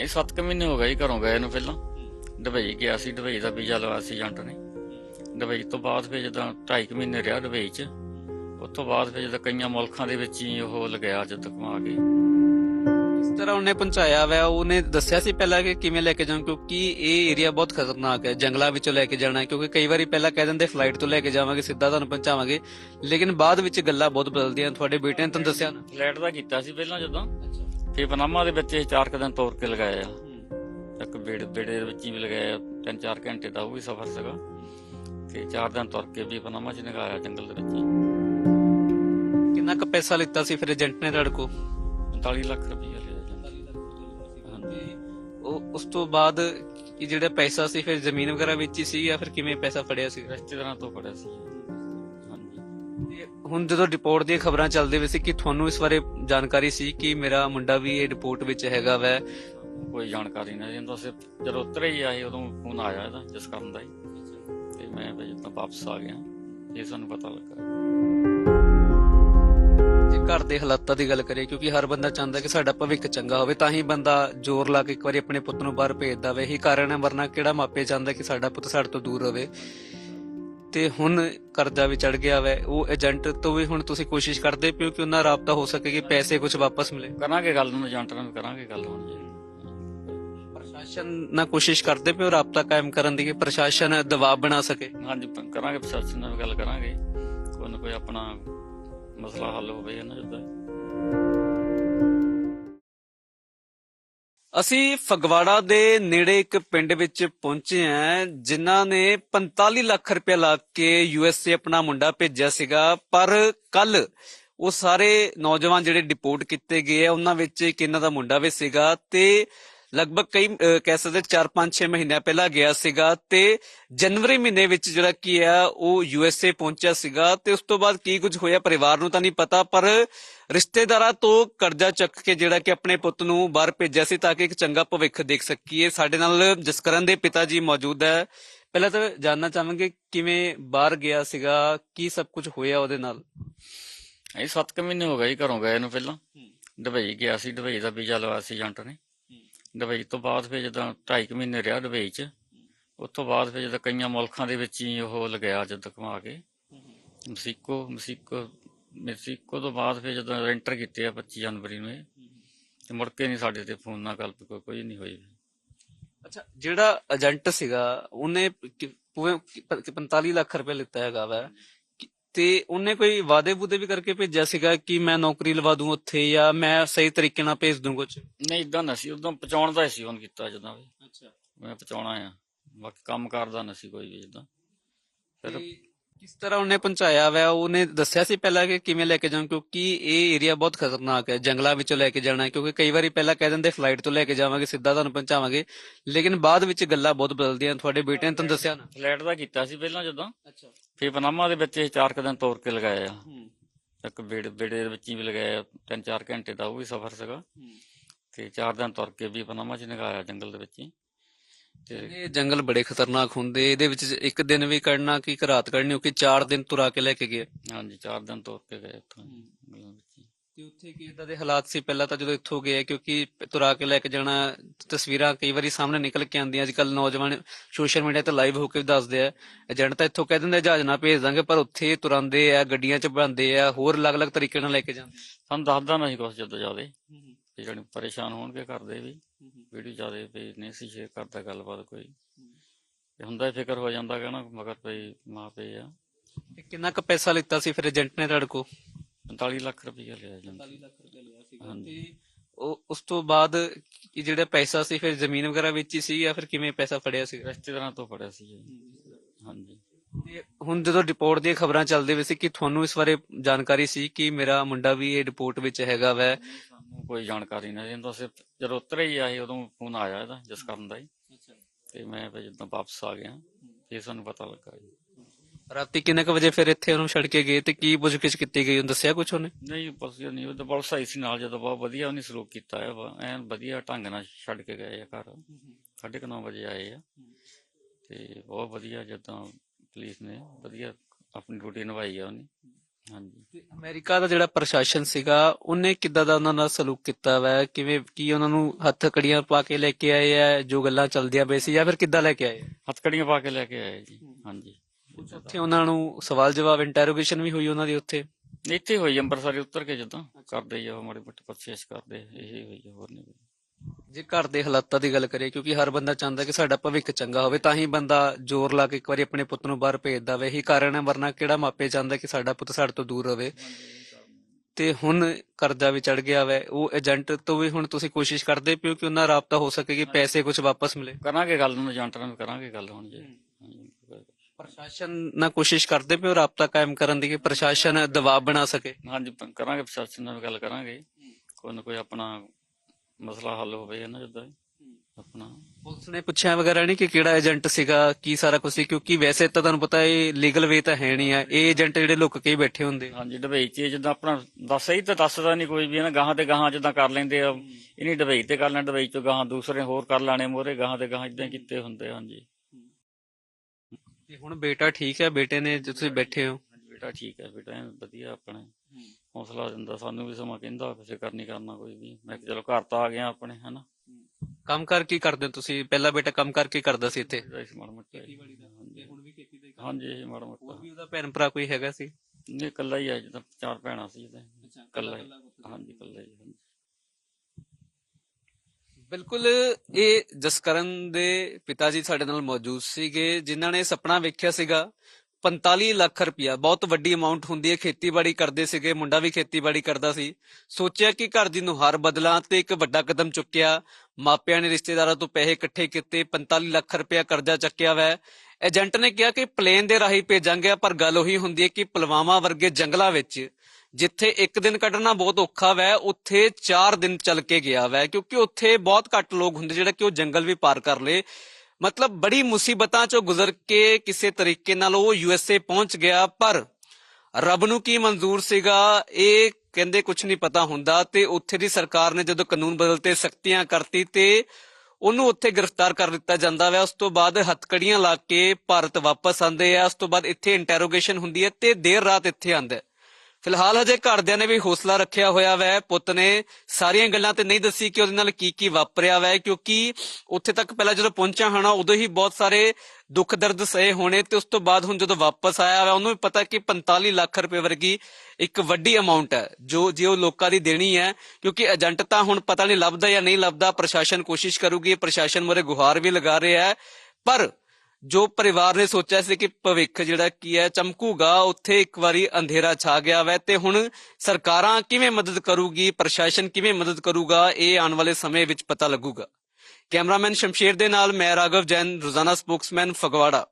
ਇਹ 7 ਕੁ ਮਹੀਨੇ ਹੋ ਗਏ ਘਰੋਂ ਗਏ ਨੂੰ ਪਹਿਲਾਂ। ਦੁਬਈ ਗਿਆ ਸੀ ਦੁਬਈ ਦਾ ਵੀਜ਼ਾ ਲਵਾ ਸੀ ਏਜੰਟ ਨੇ। ਦੁਬਈ ਤੋਂ ਬਾਅਦ ਫਿਰ ਜਦੋਂ 2.5 ਕੁ ਮਹੀਨੇ ਰਿਹਾ ਦੁਬਈ 'ਚ ਉਸ ਤੋਂ ਬਾਅਦ ਫਿਰ ਜਦੋਂ ਕਈਆਂ ਮੁਲਕਾਂ ਦੇ ਵਿੱਚ ਹੀ ਉਹ ਲਗਿਆ ਜਦ ਤੱਕ ਕਮਾ ਕੇ। ਇਸ ਤਰ੍ਹਾਂ ਉਹਨੇ ਪਹੁੰਚਾਇਆ ਵਾ? ਉਹਨੇ ਦੱਸਿਆ ਸੀ ਪਹਿਲਾਂ ਕਿ ਕਿਵੇਂ ਲੈ ਕੇ ਜਾਵਾਂ ਕਿਉਂਕਿ ਇਹ ਏਰੀਆ ਬਹੁਤ ਖਤਰਨਾਕ ਹੈ। ਜੰਗਲਾਂ ਵਿੱਚੋਂ ਲੈ ਕੇ ਜਾਣਾ ਕਿਉਂਕਿ ਕਈ ਵਾਰੀ ਪਹਿਲਾਂ ਕਹਿ ਦਿੰਦੇ ਫਲਾਈਟ ਤੋਂ ਲੈ ਕੇ ਜਾਵਾਂਗੇ ਸਿੱਧਾ ਤੁਹਾਨੂੰ ਪਹੁੰਚਾਵਾਂਗੇ। ਲੇਕਿਨ ਬਾਅਦ ਵਿੱਚ ਗੱਲਾਂ ਬਹੁਤ ਬਦਲਦੀਆਂ ਤੁਹਾਡੇ ਬੇਟੇ ਨੇ ਤੁਹਾਨੂੰ ਦੱਸਿਆ ਨਾ? ਫਲੈਟ ਦਾ ਕੀਤਾ ਸੀ ਪਹਿਲਾਂ ਜਦੋਂ। ਫਿਰ ਪਨਾਮਾ ਦੇ ਵਿੱਚ ਇਹ ਚਾਰ ਕੁ ਦਿਨ ਤੋਰ ਕੇ ਲਗਾਏ ਆ। ਇੱਕ ਬੇੜੇ ਬੇੜੇ ਦੇ ਵਿੱਚ ਹੀ ਲਗਾਇਆ ਤਿੰਨ ਚਾਰ ਘੰਟੇ ਦਾ ਉਹ ਵੀ ਸਫ਼ਰ ਸੀਗਾ। ਤੇ ਚਾਰ ਦਿਨ ਤੁਰ ਕੇ ਵੀ ਪਨਾਮਾ ਚ ਲਗਾਇਆ ਜੰਗਲ ਦੇ ਵਿੱਚ। ਕਿੰਨਾ ਕੁ ਪੈਸਾ ਲਿੱਤਾ ਸੀ ਫਿਰ ਏਜੰਟ ਨੇ ਕੋਲ? 45 ਲੱਖ ਰੁਪਏ ਉਹ ਉਸ ਤੋਂ ਬਾਅਦ ਇਹ ਜਿਹੜਾ ਪੈਸਾ ਸੀ ਫਿਰ ਜ਼ਮੀਨ ਵਗੈਰਾ ਵਿੱਚ ਹੀ ਸੀ ਜਾਂ ਫਿਰ ਕਿਵੇਂ ਪੈਸਾ ਫੜਿਆ ਸੀ? ਰਿਸ਼ਤੇਦਾਰਾਂ ਤੋਂ ਪੜਿਆ ਸੀ। ਹੁਣ ਜਦੋਂ ਰਿਪੋਰਟ ਦੀਆਂ ਖਬਰਾਂ ਚੱਲਦੇ ਵੇ ਸੀ ਕਿ ਤੁਹਾਨੂੰ ਇਸ ਬਾਰੇ ਜਾਣਕਾਰੀ ਸੀ ਕਿ ਮੇਰਾ ਮੁੰਡਾ ਵੀ ਇਹ ਰਿਪੋਰਟ ਵਿੱਚ ਹੈਗਾ ਵੈ? ਕੋਈ ਜਾਣਕਾਰੀ ਨਹੀਂ ਜਿੰਦਾ ਸੇ ਜਦੋਂ ਉਤਰੇ ਹੀ ਆਏ ਉਦੋਂ ਫੋਨ ਆਇਆ ਇਹਦਾ ਜਿਸ ਕਰਨ ਦਾ ਹੀ। ਤੇ ਮੈਂ ਫਿਰ ਜਦੋਂ ਵਾਪਸ ਆ ਗਿਆ ਇਹ ਸਾਨੂੰ ਪਤਾ ਲੱਗਾ। ਜੇ ਘਰ ਦੇ ਹਾਲਾਤਾਂ ਦੀ ਗੱਲ ਕਰੀਏ ਕਿਉਂਕਿ ਹਰ ਬੰਦਾ ਚਾਹੁੰਦਾ ਕਿ ਸਾਡਾ ਭਵਿੱਖ ਚੰਗਾ ਹੋਵੇ ਤਾਂ ਹੀ ਬੰਦਾ ਜ਼ੋਰ ਲਾ ਕੇ ਇੱਕ ਵਾਰੀ ਆਪਣੇ ਪੁੱਤ ਨੂੰ ਬਾਹਰ ਭੇਜਦਾ ਵੇ। ਇਹੀ ਕਾਰਨ ਹੈ ਵਰਨਾ ਕਿਹੜਾ ਮਾਪੇ ਚਾਹੁੰਦਾ ਕਿ ਸਾਡਾ ਪੁੱਤ ਸਾਡੇ ਤੋਂ ਦੂਰ ਰਵੇ? ਤੇ ਹੁਣ ਕਰਜ਼ਾ ਵੀ ਚੜ ਗਿਆ ਵੈ। ਉਹ ਏਜੰਟ ਤੋਂ ਵੀ ਹੁਣ ਤੁਸੀਂ ਕੋਸ਼ਿਸ਼ ਕਰਦੇ ਪਿਓ ਕਿ ਉਹਨਾਂ ਰਾਬਤਾ ਹੋ ਸਕੇ ਕਿ ਪੈਸੇ ਕੁਝ ਵਾਪਸ ਮਿਲੇ? ਕਰਾਂਗੇ ਗੱਲ ਨੂੰ ਏਜੰਟ ਨਾਲ ਕਰਾਂਗੇ ਗੱਲ ਹੁਣ ਜੀ। ਪ੍ਰਸ਼ਾਸਨ ਨਾਲ ਕੋਸ਼ਿਸ਼ ਕਰਦੇ ਪਿਓ ਰਾਬਤਾ ਕਾਇਮ ਕਰਨ ਦੀ ਕਿ ਪ੍ਰਸ਼ਾਸਨ ਦਬਾਅ ਬਣਾ ਸਕੇ? ਹਾਂਜੀ ਕਰਾਂਗੇ ਪ੍ਰਸ਼ਾਸਨ ਨਾਲ ਗੱਲ ਕਰਾਂਗੇ। ਕੋਈ ਨਾ ਕੋਈ ਆਪਣਾ ਮਸਲਾ ਹੱਲ ਹੋਵੇ ਇਹਨਾਂ ਜਿੱਦਾਂ ਅਸੀਂ ਫਗਵਾੜਾ ਦੇ ਨੇੜੇ ਇੱਕ ਪਿੰਡ ਵਿੱਚ ਪਹੁੰਚੇ ਹਾਂ, ਜਿਨ੍ਹਾਂ ਨੇ 45 ਲੱਖ ਰੁਪਏ ਲਾ ਕੇ ਯੂਐਸਏ ਆਪਣਾ ਮੁੰਡਾ ਭੇਜਿਆ ਸੀਗਾ। ਪਰ ਕੱਲ ਉਹ ਸਾਰੇ ਨੌਜਵਾਨ ਜਿਹੜੇ ਡਿਪੋਰਟ ਕੀਤੇ ਗਏ ਆ, ਉਹਨਾਂ ਵਿੱਚ ਇੱਕ ਇਹਨਾਂ ਦਾ ਮੁੰਡਾ ਵੀ ਸੀਗਾ ਤੇ ਲਗਭਗ ਕਈ ਕਹਿ ਸਕਦੇ 4-5-6 ਮਹੀਨਿਆਂ ਪਹਿਲਾਂ ਗਿਆ ਸੀਗਾ ਤੇ ਜਨਵਰੀ ਮਹੀਨੇ ਵਿੱਚ ਜਿਹੜਾ ਕੀ ਆ ਉਹ ਯੂਐਸਏ ਪਹੁੰਚਿਆ ਸੀਗਾ ਤੇ ਉਸ ਤੋਂ ਬਾਅਦ ਕੀ ਕੁਝ ਹੋਇਆ ਪਰਿਵਾਰ ਨੂੰ ਤਾਂ ਨਹੀਂ ਪਤਾ ਪਰ ਰਿਸ਼ਤੇਦਾਰਾਂ ਤੋਂ ਕਰਜ਼ਾ ਚੱਕ ਕੇ ਜਿਹੜਾ ਕਿ ਆਪਣੇ ਪੁੱਤ ਨੂੰ ਬਾਹਰ ਭੇਜਿਆ ਸੀ ਤਾਂ ਕਿ ਇੱਕ ਚੰਗਾ ਭਵਿੱਖ ਦੇਖ ਸਕੀਏ। ਸਾਡੇ ਨਾਲ ਜਸਕਰਨ ਦੇ ਪਿਤਾ ਜੀ ਮੌਜੂਦ ਹੈ। ਪਹਿਲਾਂ ਤਾਂ ਜਾਨਣਾ ਚਾਹਾਂਗੇ ਕਿਵੇਂ ਬਾਹਰ ਗਿਆ ਸੀਗਾ ਕੀ ਸਭ ਕੁਝ ਹੋਇਆ ਉਹਦੇ ਨਾਲ? ਇਹ 7 ਕੁ ਮਹੀਨੇ ਹੋ ਗਏ ਘਰੋਂ ਗਏ ਨੂੰ ਪਹਿਲਾਂ। ਦੁਬਈ ਗਿਆ ਸੀ ਦੁਬਈ ਦਾ ਵੀਜ਼ਾ ਲਵਾ ਸੀ ਏਜੰਟ ਨੇ। ਦੁਬਈ ਤੋਂ ਬਾਅਦ ਫਿਰ ਜਦੋਂ 2.5 ਮਹੀਨੇ ਰਿਹਾ ਦੁਬਈ 'ਚ ਉਸ ਤੋਂ ਬਾਅਦ ਫਿਰ ਜਦੋਂ ਕਈਆਂ ਮੁਲਕਾਂ ਦੇ ਵਿੱਚ ਹੀ ਉਹ ਲਗਿਆ ਜਦ ਕਮਾ ਕੇ। ਮਸੀਕੋ ਮਸੀਕੋ ਮਸੀਕੋ ਤੋਂ ਬਾਅਦ ਫਿਰ ਜਦੋਂ ਐਂਟਰ ਕੀਤੇ ਆ 25 ਜਨਵਰੀ ਨੂੰ ਇਹ, ਤੇ ਮੁੜ ਕੇ ਨਹੀਂ ਸਾਡੇ ਤੇ ਫੋਨ ਨਾਲ ਗੱਲ ਕੋਈ ਕੋਈ ਨਹੀਂ ਹੋਈ। ਅੱਛਾ, ਜਿਹੜਾ ਏਜੰਟ ਸੀਗਾ, ਉਹਨੇ ਕਿ- 45 ਲੱਖ ਰੁਪਏ ਲਿੱਤਾ ਹੈਗਾ ਵਾ। ਤੇ ਉਹਨੇ ਕੋਈ ਵਾਅਦੇ ਬੂਦੇ ਵੀ ਕਰਕੇ ਭੇਜਿਆ ਸੀਗਾ ਕਿ ਮੈਂ ਨੌਕਰੀ ਲਵਾ ਦੂੰ ਉੱਥੇ ਜਾਂ ਮੈਂ ਸਹੀ ਤਰੀਕੇ ਨਾਲ ਭੇਜ ਦੂੰ ਕੁਝ ਨਹੀਂ ਇਦਾਂ ਨਾ ਸੀ। ਉਦੋਂ ਪਹੁੰਚਾਉਣ ਦਾ ਹੀ ਸੀ ਹੁਣ ਕੀਤਾ ਜਦੋਂ ਵੀ। ਅੱਛਾ। ਮੈਂ ਪਹੁੰਚਾਉਣਾ ਆ। ਬਾਕੀ ਕੰਮ ਕਰਦਾ ਨਾ ਸੀ ਕੋਈ ਵੀ ਇਦਾਂ ਫਿਰ ਕਿਸ ਤਰ੍ਹਾਂ ਉਹਨੇ ਪਹੁੰਚਾਇਆ ਵਾ? ਉਹਨੇ ਦੱਸਿਆ ਸੀ ਪਹਿਲਾਂ ਕਿ ਕਿਵੇਂ ਲੈ ਕੇ ਜਾਵਾਂ ਕਿਉਂਕਿ ਇਹ ਏਰੀਆ ਬਹੁਤ ਖਤਰਨਾਕ ਹੈ ਜੰਗਲਾਂ ਵਿੱਚੋਂ ਲੈ ਕੇ ਜਾਣਾ ਹੈ। ਕਿਉਂਕਿ ਕਈ ਵਾਰੀ ਪਹਿਲਾਂ ਕਹਿ ਦਿੰਦੇ ਫਲਾਈਟ ਤੋਂ ਲੈ ਕੇ ਜਾਵਾਂਗੇ ਸਿੱਧਾ ਤੁਹਾਨੂੰ ਪਹੁੰਚਾਵਾਂਗੇ। ਲੇਕਿਨ ਬਾਅਦ ਵਿੱਚ ਗੱਲਾਂ ਬਹੁਤ ਬਦਲਦੀਆਂ। ਤੁਹਾਡੇ ਬੇਟੇ ਨੇ ਤੁਹਾਨੂੰ ਦੱਸਿਆ ਨਾ? ਫਲੈਟ ਦਾ ਕੀਤਾ ਸੀ ਪਹਿਲਾਂ ਜਦੋਂ। ਅੱਛਾ। ਫਿਰ ਪਨਾਮਾ ਦੇ ਵਿੱਚ ਇਹ ਚਾਰ ਕੁ ਦਿਨ ਤੋਰ ਕੇ ਲਗਾਏ ਆ ਇੱਕ ਬੇੜੇ ਬੇੜੇ ਦੇ ਵਿੱਚ ਹੀ ਲਗਾਇਆ। ਤਿੰਨ ਚਾਰ ਘੰਟੇ ਦਾ ਉਹ ਵੀ ਸਫ਼ਰ ਸੀਗਾ। ਤੇ ਚਾਰ ਦਿਨ ਤੁਰ ਕੇ ਵੀ ਪਨਾਮਾ ਚ ਲਗਾਇਆ ਜੰਗਲ ਦੇ ਵਿੱਚ ਹੀ। ਇਹ ਜੰਗਲ ਬੜੇ ਖਤਰਨਾਕ ਹੁੰਦੇ ਇਹਦੇ ਵਿੱਚ ਇੱਕ ਦਿਨ ਵੀ ਕੱਢਣਾ ਕਿ ਇੱਕ ਰਾਤ ਕੱਢਣੀ ਕਿ 4 ਦਿਨ ਤੁਰਾ ਕੇ ਲੈ ਕੇ ਗਏ? ਹਾਂਜੀ ਚਾਰ ਦਿਨ ਤੁਰ ਕੇ ਗਏ। ਤੇ ਉੱਥੇ ਕੀ ਇਦਾਂ ਦੇ ਹਾਲਾਤ ਸੀ ਪਹਿਲਾਂ ਤਾਂ ਜਦੋਂ ਇੱਥੋਂ ਗਏ ਕਿਉਂਕਿ ਤੁਰਾ ਕੇ ਲੈ ਕੇ ਜਾਣਾ ਤਸਵੀਰਾਂ ਕਈ ਵਾਰੀ ਸਾਹਮਣੇ ਨਿਕਲ ਕੇ ਆਉਂਦੀਆਂ ਅੱਜ ਕੱਲ ਨੌਜਵਾਨ ਸੋਸ਼ਲ ਮੀਡੀਆ ਤੇ ਲਾਈਵ ਹੋ ਕੇ ਦੱਸਦੇ ਆ ਏਜੰਟ ਤਾਂ ਇੱਥੋਂ ਕਹਿ ਦਿੰਦੇ ਜਹਾਜ਼ ਨਾਲ ਭੇਜ ਦਾਂਗੇ ਪਰ ਉੱਥੇ ਤੁਰਾਂਦੇ ਆ ਗੱਡੀਆਂ 'ਚ ਬਣਦੇ ਆ ਹੋਰ ਅਲੱਗ-ਅਲੱਗ ਤਰੀਕੇ ਨਾਲ ਲੈ ਕੇ ਜਾਂਦੇ ਸਾਨੂੰ ਦੱਸਦਾ ਨਹੀਂ ਕੁਛ ਜਦੋਂ ਆ ਤੇ ਜਿਹੜੇ ਪਰੇਸ਼ਾਨ ਹੋਣਗੇ ਕਰਦੇ ਵੀ ਵੀਡੀਓ ਜ਼ਿਆਦੇ ਵੀ ਨਹੀਂ ਸੀ ਸ਼ੇਅਰ ਕਰਦਾ ਗੱਲਬਾਤ ਕੋਈ। ਤੇ ਹੁੰਦਾ ਹੀ ਫਿਕਰ ਹੋ ਜਾਂਦਾ ਕਿ ਨਾ ਮਗਰ ਪਈ ਮਾਂ ਪਈ ਆ। ਤੇ ਕਿੰਨਾ ਕੁ ਪੈਸਾ ਲਿੱਤਾ ਸੀ ਫਿਰ ਏਜੰਟ ਨੇ ਤੁਹਾਡੇ ਕੋਲ? 45 ਲੱਖ ਰੁਪਏ ਲਿਆ ਜਾਂਦਾ ਲੱਖ ਰੁਪਏ ਲਿਆ ਸੀਗਾ। ਤੇ ਉਹ ਉਸ ਤੋਂ ਬਾਅਦ ਜਿਹੜਾ ਪੈਸਾ ਸੀ ਫਿਰ ਜ਼ਮੀਨ ਵਗੈਰਾ ਵਿੱਚ ਸੀ ਜਾਂ ਫਿਰ ਕਿਵੇਂ ਪੈਸਾ ਫੜਿਆ ਸੀ? ਰਿਸ਼ਤੇਦਾਰਾਂ ਤੋਂ ਪੜਿਆ ਸੀ ਹਾਂਜੀ। ਤੇ ਹੁਣ ਜਦੋਂ ਰਿਪੋਰਟ ਦੀਆਂ ਖਬਰਾਂ ਚੱਲਦੇ ਵੇ ਸੀ ਕਿ ਤੁਹਾਨੂੰ ਇਸ ਬਾਰੇ ਜਾਣਕਾਰੀ ਸੀ ਕਿ ਮੇਰਾ ਮੁੰਡਾ ਵੀ ਇਹ ਰਿਪੋਰਟ ਵਿੱਚ ਹੈਗਾ ਵੈ ਸਾਨੂੰ ਕੋਈ ਜਾਣਕਾਰੀ ਨਹੀਂ ਜਿੰਦਾ ਸੇ ਜਦੋਂ ਉਤਰੇ ਹੀ ਆਏ ਉਦੋਂ ਫੋਨ ਆਇਆ ਇਹਦਾ ਜਿਸ ਕਰਨ ਦਾ ਹੀ। ਤੇ ਮੈਂ ਫਿਰ ਜਦੋਂ ਵਾਪਸ ਆ ਗਿਆ ਫਿਰ ਸਾਨੂੰ ਪਤਾ ਲੱਗਾ ਜੀ। ਰਾਤੀ ਕਿੰਨੇ ਕੁ ਵਜੇ ਫਿਰ ਇੱਥੇ ਉਹਨੂੰ ਛੱਡ ਕੇ ਗਏ ਤੇ ਕੀ ਪੁੱਛਗਿੱਛ ਕੀਤੀ ਗਈ ਉਹਨੂੰ ਦੱਸਿਆ ਕੁਝ ਉਹਨੇ? ਨਹੀਂ ਪੁਲਿਸ ਨਹੀਂ ਉਹ ਤਾਂ ਪੁਲਿਸ ਆਈ ਸੀ ਨਾਲ ਜਦੋਂ ਬਹੁਤ ਵਧੀਆ ਉਹਨੇ ਸਲੂਕ ਕੀਤਾ ਹੈ ਐਨ ਵਧੀਆ ਢੰਗ ਨਾਲ ਛੱਡ ਕੇ ਗਏ ਆ ਘਰ। ਸਾਢੇ ਕੁ ਨੌ ਵਜੇ ਆਏ ਆ। ਤੇ ਬਹੁਤ ਵਧੀਆ ਜਦੋਂ ਪੁਲਿਸ ਨੇ ਵਧੀਆ ਆਪਣੀ ਡਿਊਟੀ ਨਿਭਾਈ ਆ ਉਹਨੇ। ਹਾਂਜੀ। ਅਮਰੀਕਾ ਦਾ ਜਿਹੜਾ ਪ੍ਰਸ਼ਾਸਨ ਸੀਗਾ ਉਹਨੇ ਕਿੱਦਾਂ ਦਾ ਉਹਨਾਂ ਨਾਲ ਸਲੂਕ ਕੀਤਾ ਵਾ? ਕਿਵੇਂ ਕੀ ਉਹਨਾਂ ਨੂੰ ਹੱਥ ਕੜੀਆਂ ਪਾ ਕੇ ਲੈ ਕੇ ਆਏ ਆ? ਜੋ ਗੱਲਾਂ ਚੱਲਦੀਆਂ ਪਈ ਸੀ ਜਾਂ ਫਿਰ ਕਿੱਦਾਂ ਲੈ ਕੇ ਆਏ? ਹੱਥਕੜੀਆਂ ਪਾ ਕੇ ਲੈ ਕੇ ਆਏ ਜੀ ਹਾਂਜੀ। ਉੱਥੇ ਉਹਨਾਂ ਨੂੰ ਸਵਾਲ ਜਵਾਬ ਇੰਟਰੋਗੇਸ਼ਨ ਵੀ ਹੋਈ ਉਹਨਾਂ ਦੀ ਉੱਥੇ? ਇੱਥੇ ਹੋਈ ਅੰਮ੍ਰਿਤਸਰ ਉਤਰ ਕੇ ਜਦੋਂ ਕਰਦੇ ਆ ਮਾੜੀ ਮੋਟੀ ਪਰਚੇਸ ਕਰਦੇ ਇਹ ਹੋਈ ਹੋਰ ਨਹੀਂ। ਜੇ ਘਰ ਦੇ ਹਾਲਾਤਾਂ ਦੀ ਗੱਲ ਕਰੀਏ ਕਿਉਂਕਿ ਹਰ ਬੰਦਾ ਚਾਹੁੰਦਾ ਕਿ ਸਾਡਾ ਭਵਿੱਖ ਚੰਗਾ ਹੋਵੇ ਤਾਂ ਹੀ ਬੰਦਾ ਜ਼ੋਰ ਲਾ ਕੇ ਇੱਕ ਵਾਰੀ ਆਪਣੇ ਪੁੱਤ ਨੂੰ ਬਾਹਰ ਭੇਜਦਾ ਵੇ। ਇਹੀ ਕਾਰਨ ਹੈ ਵਰਨਾ ਕਿਹੜਾ ਮਾਪੇ ਚਾਹੁੰਦਾ ਕਿ ਸਾਡਾ ਪੁੱਤ ਸਾਡੇ ਤੋਂ ਦੂਰ ਰਵੇ। ਤੇ ਹੁਣ ਕਰਜ਼ਾ ਵੀ ਚੜ ਗਿਆ ਵੈ। ਉਹ ਏਜੰਟ ਤੋਂ ਵੀ ਹੁਣ ਤੁਸੀਂ ਕੋਸ਼ਿਸ਼ ਕਰਦੇ ਪਿਓ ਕਿ ਉਹਨਾਂ ਨਾਲ ਰਾਬਤਾ ਹੋ ਸਕੇ ਕਿ ਪੈਸੇ ਕੁਝ ਵਾਪਸ ਮਿਲੇ? ਕਰਾਂਗੇ ਗੱਲ ਨੂੰ ਏਜੰਟਾਂ ਨਾਲ ਕਰਾਂਗੇ ਗੱਲ ਹੁਣ ਜੀ। ਪ੍ਰਸ਼ਾਸਨ ਨਾਲ ਕੋਸ਼ਿਸ਼ ਕਰਦੇ ਪਿਓ ਰਾਬਤਾ ਕਾਇਮ ਕਰਨ ਦੀ ਕਿ ਪ੍ਰਸ਼ਾਸਨ ਦਬਾਅ ਬਣਾ ਸਕੇ? ਹਾਂਜੀ ਕਰਾਂਗੇ ਪ੍ਰਸ਼ਾਸਨ ਨਾਲ ਗੱਲ ਕਰਾਂਗੇ। ਕੋਈ ਨਾ ਕੋਈ ਆਪਣਾ ਮਸਲਾ ਹੱਲ ਹੋਵੇ ਨਾ ਜਿੱਦਾਂ ਆਪਣਾ। ਪੁਲਿਸ ਨੇ ਪੁੱਛਿਆ ਵਗੈਰਾ ਨਹੀਂ ਕਿ ਕਿਹੜਾ ਏਜੰਟ ਸੀਗਾ ਕੀ ਸਾਰਾ ਕੁਝ ਸੀ? ਕਿਉਂਕਿ ਵੈਸੇ ਤਾਂ ਤੁਹਾਨੂੰ ਪਤਾ ਇਹ ਲੀਗਲ ਵੇ ਤਾਂ ਹੈ ਨਹੀਂ ਆ। ਇਹ ਏਜੰਟ ਜਿਹੜੇ ਲੁੱਕ ਕੇ ਹੀ ਬੈਠੇ ਹੁੰਦੇ। ਹਾਂਜੀ ਡਬਈ ਚ ਜਿੱਦਾਂ ਆਪਣਾ ਦੱਸ ਸਹੀ ਤਾਂ ਦੱਸਦਾ ਨਹੀਂ ਕੋਈ ਵੀ ਹੈ ਨਾ। ਗਾਹਾਂ ਤੇ ਗਾਹਾਂ ਜਿੱਦਾਂ ਕਰ ਲੈਂਦੇ ਆ। ਇਹਨੀ ਡਬਈ ਤੇ ਕਰ ਲੈਣ ਡਬਈ ਚ ਗਾਹਾਂ ਦੂਸਰੇ ਹੋਰ ਕਰ ਲੈਣੇ ਮੋਰੇ ਗਾਹਾਂ ਤੇ ਗਾਹਾਂ ਇਦਾਂ ਕੀਤੇ ਹੁੰਦੇ ਹਾਂਜੀ। ਤੇ ਹੁਣ ਬੇਟਾ ਠੀਕ ਹੈ? ਬੇਟੇ ਨੇ ਤੁਸੀਂ ਬੈਠੇ ਹੋ। ਬੇਟਾ ਠੀਕ ਹੈ। ਬੇਟਾ ਵਧੀਆ ਆਪਣੇ। ਹੌਸਲਾ ਦਿੰਦਾ ਸਾਨੂੰ ਵੀ ਸਮਾਂ ਕਹਿੰਦਾ ਫਿਕਰ ਨਹੀਂ ਕਰਨਾ ਕੋਈ ਵੀ। ਮੈਂ ਕਿਹਾ ਚਲੋ ਘਰ ਤਾਂ ਆ ਗਿਆ ਆਪਣੇ ਹਨਾ। ਕੰਮ ਕਰ ਕੀ ਕਰਦੇ ਹੋ ਤੁਸੀਂ? ਪਹਿਲਾ ਬੇਟਾ ਕੰਮ ਕਰ ਕੀ ਕਰਦਾ ਸੀ ਇੱਥੇ? ਇਸ ਮਾੜਾ ਮੋਟਾ। ਹੀ। ਹਾਂਜੀ। ਹੁਣ ਵੀ ਖੇਤੀ ਦਾ ਹਾਂਜੀ ਇਹ ਮਾੜਾ ਮੋਟਾ। ਵੀ ਉਹਦਾ ਭੈਣ ਭਰਾ ਕੋਈ ਹੈਗਾ ਸੀ? ਨਹੀਂ ਇਕੱਲਾ ਹੀ ਆ ਜਿੱਦਾਂ ਚਾਰ ਭੈਣਾਂ ਸੀ ਇਹਦੇ। ਇਕੱਲਾ ਹੀ। ਹਾਂਜੀ ਇਕੱਲਾ ਹੀ ਹਾਂਜੀ। ਬਿਲਕੁਲ ਇਹ ਜਸਕਰਨ ਦੇ ਪਿਤਾ ਜੀ ਸਾਡੇ ਨਾਲ ਮੌਜੂਦ ਸੀਗੇ ਜਿਨ੍ਹਾਂ ਨੇ ਸੁਪਨਾ ਵੇਖਿਆ ਸੀਗਾ 45 ਲੱਖ ਰੁਪਇਆ, ਬਹੁਤ ਵੱਡੀ ਅਮਾਉਂਟ ਹੁੰਦੀ ਹੈ, ਖੇਤੀਬਾੜੀ ਕਰਦੇ ਸੀਗੇ, ਮੁੰਡਾ ਵੀ ਖੇਤੀਬਾੜੀ ਕਰਦਾ ਸੀ। ਸੋਚਿਆ ਕਿ ਘਰ ਦੀ ਨੁਹਾਰ ਬਦਲਾਂ ਤੇ ਇੱਕ ਵੱਡਾ ਕਦਮ ਚੁੱਕਿਆ। ਮਾਪਿਆਂ ਨੇ ਰਿਸ਼ਤੇਦਾਰਾਂ ਤੋਂ ਪੈਸੇ ਇਕੱਠੇ ਕੀਤੇ 45 ਲੱਖ ਰੁਪਇਆ ਕਰਜ਼ਾ ਚੱਕਿਆ ਵੈ। ਏਜੰਟ ਨੇ ਕਿਹਾ ਕਿ ਪਲੇਨ ਦੇ ਰਾਹੀਂ ਭੇਜਾਂਗੇ, ਪਰ ਗੱਲ ਉਹੀ ਹੁੰਦੀ ਹੈ ਕਿ ਪੁਲਵਾਮਾ ਵਰਗੇ ਜੰਗਲਾਂ ਵਿੱਚ, ਜਿੱਥੇ ਇੱਕ ਦਿਨ ਕੱਢਣਾ ਬਹੁਤ ਔਖਾ ਵੈ, ਉੱਥੇ 4 ਦਿਨ ਚੱਲ ਕੇ ਗਿਆ ਵੈ, ਕਿਉਂਕਿ ਉੱਥੇ ਬਹੁਤ ਘੱਟ ਲੋਕ ਹੁੰਦੇ, ਜਿਹੜਾ ਕਿ ਉਹ ਜੰਗਲ ਵੀ ਪਾਰ ਕਰ ਲੇ ਮਤਲਬ ਬੜੀ ਮੁਸੀਬਤਾਂ ਚੋਂ ਗੁਜ਼ਰ ਕੇ ਕਿਸੇ ਤਰੀਕੇ ਨਾਲ ਉਹ ਯੂਐਸਏ ਪਹੁੰਚ ਗਿਆ, ਪਰ ਰੱਬ ਨੂੰ ਕੀ ਮਨਜ਼ੂਰ ਸੀਗਾ, ਇਹ ਕਹਿੰਦੇ ਕੁਝ ਨਹੀਂ ਪਤਾ ਹੁੰਦਾ ਤੇ ਉੱਥੇ ਦੀ ਸਰਕਾਰ ਨੇ ਜਦੋਂ ਕਾਨੂੰਨ ਬਦਲਤੇ, ਸਖਤੀਆਂ ਕਰਤੀ ਤੇ ਉਹਨੂੰ ਉੱਥੇ ਗ੍ਰਿਫਤਾਰ ਕਰ ਦਿੱਤਾ ਜਾਂਦਾ ਵਾ। ਉਸ ਤੋਂ ਬਾਅਦ ਹੱਥਕੜੀਆਂ ਲਾ ਕੇ ਭਾਰਤ ਵਾਪਸ ਆਉਂਦੇ ਆ, ਉਸ ਤੋਂ ਬਾਅਦ ਇੱਥੇ ਇੰਟਰੋਗੇਸ਼ਨ ਹੁੰਦੀ ਹੈ ਤੇ ਦੇਰ ਰਾਤ ਇੱਥੇ ਆਉਂਦਾ ਫਿਲਹਾਲ ਹਜੇ ਘਰਦਿਆਂ ਨੇ ਵੀ ਹੌਸਲਾ ਰੱਖਿਆ ਹੋਇਆ ਵੈ। ਪੁੱਤ ਨੇ ਸਾਰੀਆਂ ਗੱਲਾਂ ਤੇ ਨਹੀਂ ਦੱਸੀ ਕਿ ਉਹਦੇ ਨਾਲ ਕੀ ਕੀ ਵਾਪਰਿਆ ਵੈ, ਕਿਉਂਕਿ ਉੱਥੇ ਤੱਕ ਪਹਿਲਾਂ ਜਦੋਂ ਪਹੁੰਚਿਆ ਹੋਣਾ, ਉਦੋਂ ਹੀ ਬਹੁਤ ਸਾਰੇ ਦੁੱਖ ਦਰਦ ਸਹੇ ਹੋਣੇ ਤੇ ਉਸ ਤੋਂ ਬਾਅਦ ਹੁਣ ਜਦੋਂ ਵਾਪਸ ਆਇਆ ਵੈ, ਉਹਨੂੰ ਵੀ ਪਤਾ ਕਿ 45 ਲੱਖ ਰੁਪਏ ਵਰਗੀ ਇੱਕ ਵੱਡੀ ਅਮਾਉਂਟ ਹੈ, ਜੋ ਜੇ ਉਹ ਲੋਕਾਂ ਦੀ ਦੇਣੀ ਹੈ, ਕਿਉਂਕਿ ਏਜੰਟ ਤਾਂ ਹੁਣ ਪਤਾ ਨਹੀਂ ਲੱਭਦਾ ਜਾਂ ਨਹੀਂ ਲੱਭਦਾ, ਪ੍ਰਸ਼ਾਸਨ ਕੋਸ਼ਿਸ਼ ਕਰੂਗੀ, ਪ੍ਰਸ਼ਾਸਨ ਮੋਰੇ ਗੁਹਾਰ ਵੀ ਲਗਾ ਰਿਹਾ ਹੈ। ਪਰ ਜੋ ਪਰਿਵਾਰ ਨੇ ਸੋਚਿਆ ਸੀ ਕਿ ਭਵਿੱਖ ਜਿਹੜਾ ਕੀ ਹੈ, ਚਮਕੂਗਾ, ਉੱਥੇ ਇੱਕ ਵਾਰੀ ਅੰਧੇਰਾ ਛਾ ਗਿਆ ਵੈ। ਤੇ ਹੁਣ ਸਰਕਾਰਾਂ ਕਿਵੇਂ ਮਦਦ ਕਰੂਗੀ, ਪ੍ਰਸ਼ਾਸਨ ਕਿਵੇਂ ਮਦਦ ਕਰੂਗਾ, ਇਹ ਆਉਣ ਵਾਲੇ ਸਮੇਂ ਵਿੱਚ ਪਤਾ ਲੱਗੂਗਾ। ਕੈਮਰਾਮੈਨ ਸ਼ਮਸ਼ੀਰ ਦੇ ਨਾਲ ਮੈਂ ਰਾਘਵ ਜੈਨ, ਰੋਜ਼ਾਨਾ ਸਪੋਕਸਮੈਨ, ਫਗਵਾੜਾ।